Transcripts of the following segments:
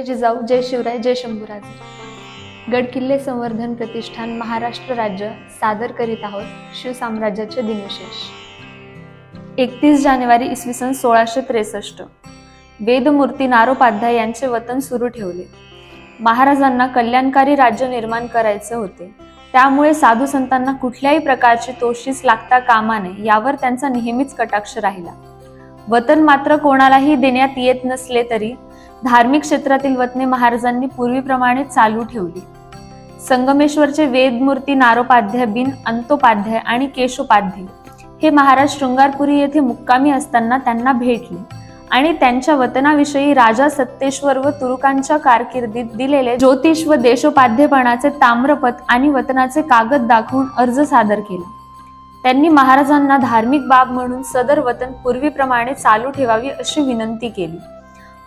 जय जिजाऊ जय शिवराय जय शंभूराजे. गडकिल्ले संवर्धन प्रतिष्ठान महाराष्ट्र राज्य सादर करीत आहोत शिवसाम्राज्याचे दिनविशेष. एकतीस जानेवारी इसवी सन सोळाशे त्रेसष्ट. वेदमूर्ती नारोपाध्याय यांचे वतन सुरू ठेवले. महाराजांना कल्याणकारी राज्य निर्माण करायचे होते. त्यामुळे साधू संतांना कुठल्याही प्रकारची तोशीस लागता कामा नये यावर त्यांचा नेहमीच कटाक्ष राहिला. वतन मात्र कोणालाही देण्यात येत नसले तरी धार्मिक क्षेत्रातील वतने महाराजांनी पूर्वीप्रमाणे चालू ठेवली. संगमेश्वरचे वेदमूर्ती नारोपाध्याय बिन अंतोपाध्याय आणि केशोपाध्याय हे महाराज शृंगारपुरी येथे मुक्कामी असताना त्यांना भेटले आणि त्यांच्या वतनाविषयी राजा सत्तेश्वर व तुरुकांच्या कारकिर्दीत दिलेले ज्योतिष व देशोपाध्यपणाचे ताम्रपत आणि वतनाचे कागद दाखवून अर्ज सादर केला. त्यांनी महाराजांना धार्मिक बाब म्हणून सदर वतन पूर्वीप्रमाणे चालू ठेवावी अशी विनंती केली.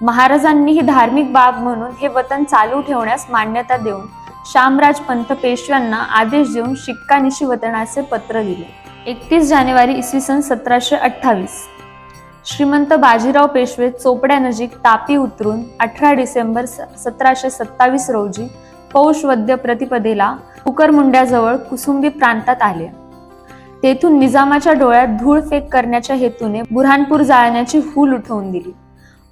महाराजांनी ही धार्मिक बाब म्हणून हे वतन चालू ठेवण्यास मान्यता देऊन शामराज पंत पेशव्यांना आदेश देऊन शिक्कानिशी वतनाचे पत्र दिले एकतीस जानेवारी इसवी सन सतराशे अठ्ठावीस. श्रीमंत बाजीराव पेशवे चोपड्यानजीक तापी उतरून अठरा डिसेंबर सतराशे सत्तावीस रोजी पौष वद्य प्रतिपदेला कुकरमुंड्याजवळ कुसुंबी प्रांतात आले. तेथून निजामाच्या डोळ्यात धूळ फेक करण्याच्या हेतूने बुऱ्हाणपूर जाळण्याची हूल उठवून दिली.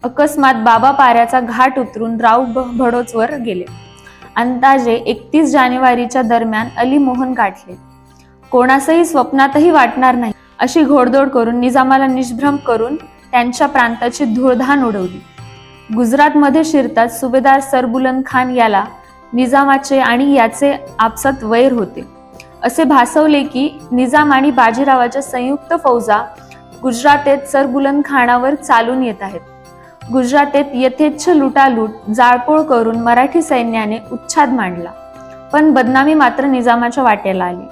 अकस्मात बाबा पाऱ्याचा घाट उतरून राव भडोचवर गेले. अंदाजे एकतीस जानेवारीच्या दरम्यान अली मोहन गाठले. कोणासही स्वप्नातही वाटणार नाही अशी घोडदोड करून निजामाला निष्भ्रम करून त्यांच्या प्रांताची धूळधान उडवली. गुजरातमध्ये शिरताच सुभेदार सरबुलन खान याला निजामाचे आणि याचे आपसात वैर होते. असे भासवले की निजाम आणि बाजीरावाच्या संयुक्त फौजा गुजरातेत सरबुलन खानावर चालून येत आहेत. गुजरातेत यथेच्छ लुटालूट जाळपोळ करून मराठी सैन्याने उच्छाद मांडला. पण बदनामी मात्र निजामाच्या वाट्याला आली.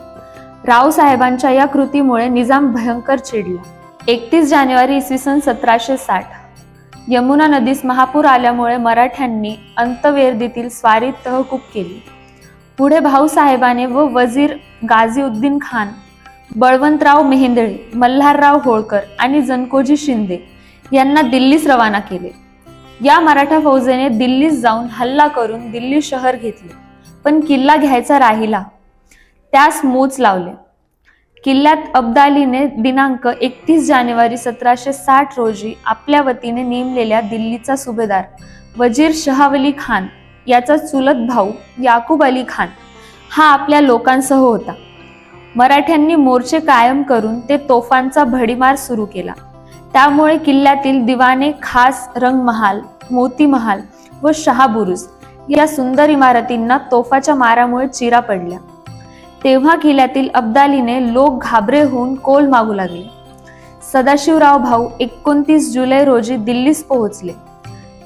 रावसाहेबांच्या या कृतीमुळे निजाम भयंकर चिडला. एकतीस जानेवारी इसवी सन सतराशे साठ. यमुना नदीस महापूर आल्यामुळे मराठ्यांनी अंतवेर्दीतील स्वारी तहकूब केली. पुढे भाऊसाहेबाने व वजीर गाझीउद्दीन खान बळवंतराव मेहेंदळे मल्हारराव होळकर आणि जनकोजी शिंदे यांना दिल्लीस रवाना केले. या मराठा फौजेने दिल्लीस जाऊन हल्ला करून दिल्ली शहर घेतले पण किल्ला घ्यायचा राहिला. त्यास मोच लावले. किल्ल्यात अब्दालीने दिनांक एकतीस जानेवारी सतराशे साठ रोजी आपल्या वतीने नेमलेल्या दिल्लीचा सुभेदार वजीर शहावली खान याचा चुलत भाऊ याकूब अली खान हा आपल्या लोकांसह होता. मराठ्यांनी मोर्चे कायम करून ते तोफांचा भडीमार सुरू केला. त्यामुळे किल्ल्यातील दिवाने खास रंगमहाल मोती महाल व शहाबुरुज या सुंदर इमारतींना तोफाच्या मारामुळे चिरा पडल्या. तेव्हा किल्ल्यातील अब्दालीने लोक घाबरे होऊन कोल मागू लागले. सदाशिवराव भाऊ एकोणतीस जुलै रोजी दिल्लीस पोहोचले.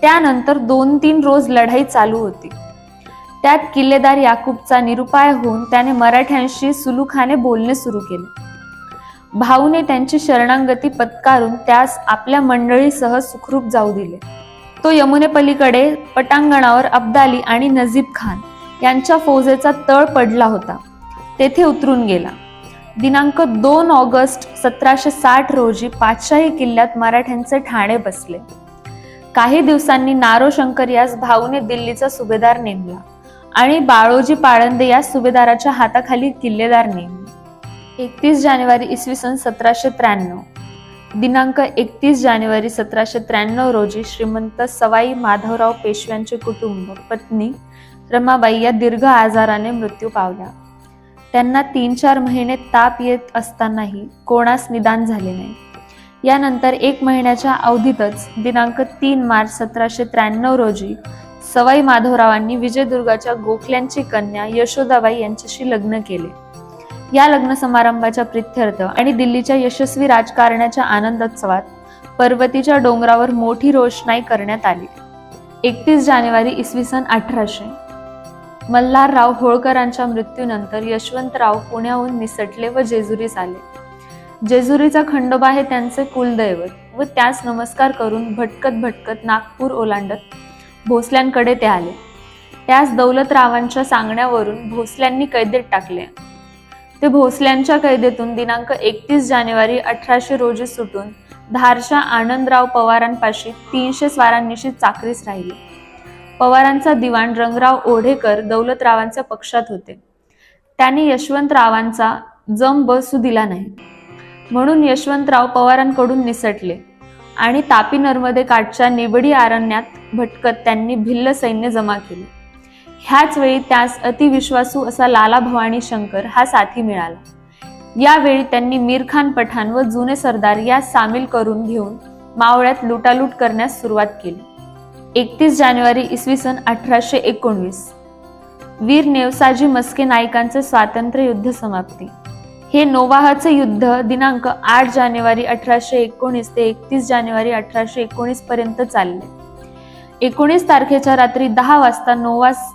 त्यानंतर दोन तीन रोज लढाई चालू होती. त्यात किल्लेदार याकूबचा निरुपाय होऊन त्याने मराठ्यांशी सुलुखाने बोलणे सुरू केले. भाऊने त्यांची शरणांगती पत्कारून त्यास आपल्या मंडळीसह सुखरूप जाऊ दिले. तो यमुनेपलीकडे पटांगणावर अब्दाली आणि नजीब खान यांच्या फौजेचा तळ पडला होता. तेथे उतरून गेला. दिनांक दोन ऑगस्ट सतराशे साठ रोजी पाचशाही किल्ल्यात मराठ्यांचे ठाणे बसले. काही दिवसांनी नारो शंकर यास भाऊने दिल्लीचा सुभेदार नेमला आणि बाळोजी पाळंदे या सुभेदाराच्या हाताखाली किल्लेदार नेमले. एकतीस जानेवारी इसवी सन सतराशे त्र्याण्णव. दिनांक एकतीस जानेवारी सतराशे त्र्याण्णव रोजी श्रीमंत सवाई माधवराव पेशव्यांचे कुटुंब पत्नी रमाबाई या दीर्घ आजाराने मृत्यू पावल्या त्यांना तीन चार महिने ताप येत असतानाही कोणास निदान झाले नाही. यानंतर एक महिन्याच्या अवधीतच दिनांक तीन मार्च सतराशे त्र्याण्णव रोजी सवाई माधवरावांनी विजयदुर्गाच्या गोखल्यांची कन्या यशोदाबाई यांच्याशी लग्न केले. या लग्न समारंभाच्या प्रित्यर्थ आणि दिल्लीच्या यशस्वी राजकारण्याच्या आनंदोत्सवात पर्वतीच्या डोंगरावर मोठी रोषणाई करण्यात आली. एकतीस जानेवारी इसवी सन अठराशे. मल्हारराव होळकरांच्या मृत्यूनंतर यशवंतराव पुण्याहून निसटले व जेजुरीस आले. जेजुरीचा खंडोबा हे त्यांचे कुलदैवत व त्यास नमस्कार करून भटकत भटकत नागपूर ओलांडत भोसल्यांकडे ते आले. त्यास दौलतरावांच्या सांगण्यावरून भोसल्यांनी कैदेत टाकले. ते भोसल्यांच्या कैदेतून दिनांक एकतीस जानेवारी अठराशे रोजी सुटून धारशा आनंदराव पवारांपाशी तीनशे स्वारांनिशी चाकरीस राहिले. पवारांचा दिवाण रंगराव ओढेकर दौलतरावांच्या पक्षात होते. त्यांनी यशवंतरावांचा जम बसू दिला नाही. म्हणून यशवंतराव पवारांकडून निसटले आणि तापी नर्मदे काठच्या निबडी अरण्यात भटकत त्यांनी भिल्ल सैन्य जमा केले. ह्याच वेळी त्यास अतिविश्वासू असा लाला भवानी शंकर हा साथी मिळाला. यावेळी त्यांनी मीरखान पठाण व जुने सरदार या सामील करून घेऊन मावळ्यात लुटालूट करण्यास सुरुवात केली. एकतीस जानेवारी इसवी सन अठराशे एकोणवीस. वीर नेवसाजी मस्के नाईकांचे स्वातंत्र्य युद्ध समाप्ती. हे नोवाहाचे युद्ध दिनांक आठ जानेवारी अठराशे एकोणीस ते एकतीस जानेवारी अठराशे एकोणीस पर्यंत चालले. एकोणीस तारखेच्या रात्री दहा वाजता नोवास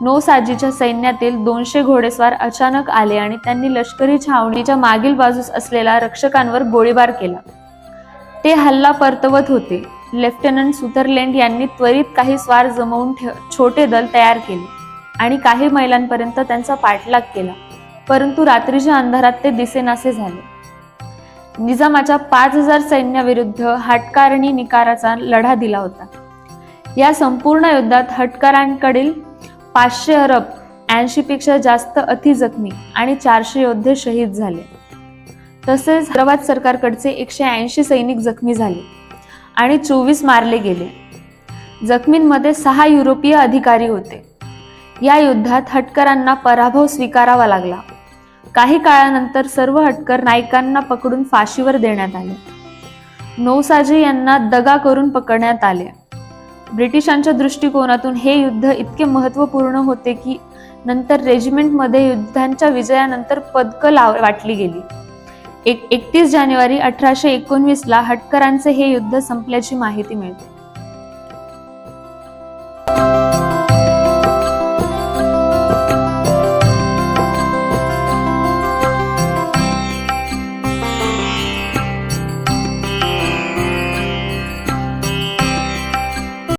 नोसाजीच्या सैन्यातील दोनशे घोडेस्वार अचानक आले आणि त्यांनी लष्करी छावणीच्या मागील बाजूस असलेल्या रक्षकांवर गोळीबार केला. ते हल्ला परतवत होते. लेफ्टनंट सुथरलँड यांनी त्वरित काही स्वार जमवून ठेव छोटे दल तयार केले आणि काही मैलांपर्यंत त्यांचा पाठलाग केला. परंतु रात्रीच्या अंधारात ते दिसेनासे झाले. निजामाच्या पाच हजार सैन्याविरुद्ध हटकारणी निकाराचा लढा दिला होता. या संपूर्ण युद्धात हटकारांकडील पाचशे अरब ऐंशीपेक्षा जास्त अति जखमी आणि चारशे योद्धे शहीद झाले. तसेच हैदराबाद सरकारकडचे एकशे ऐंशी सैनिक जखमी झाले आणि चोवीस मारले गेले. जखमींमध्ये सहा युरोपीय अधिकारी होते. या युद्धात हटकरांना पराभव स्वीकारावा लागला. काही काळानंतर सर्व हटकर नायकांना पकडून फाशीवर देण्यात आले. नौसाजी यांना दगा करून पकडण्यात आले. ब्रिटिशांच्या दृष्टिकोनातून हे युद्ध इतके महत्त्वपूर्ण होते की नंतर रेजिमेंटमध्ये युद्धांच्या विजयानंतर पदकं लाव वाटली गेली. एक एकतीस जानेवारी अठराशे एकोणवीसला हटकरांचे हे युद्ध संपल्याची माहिती मिळते.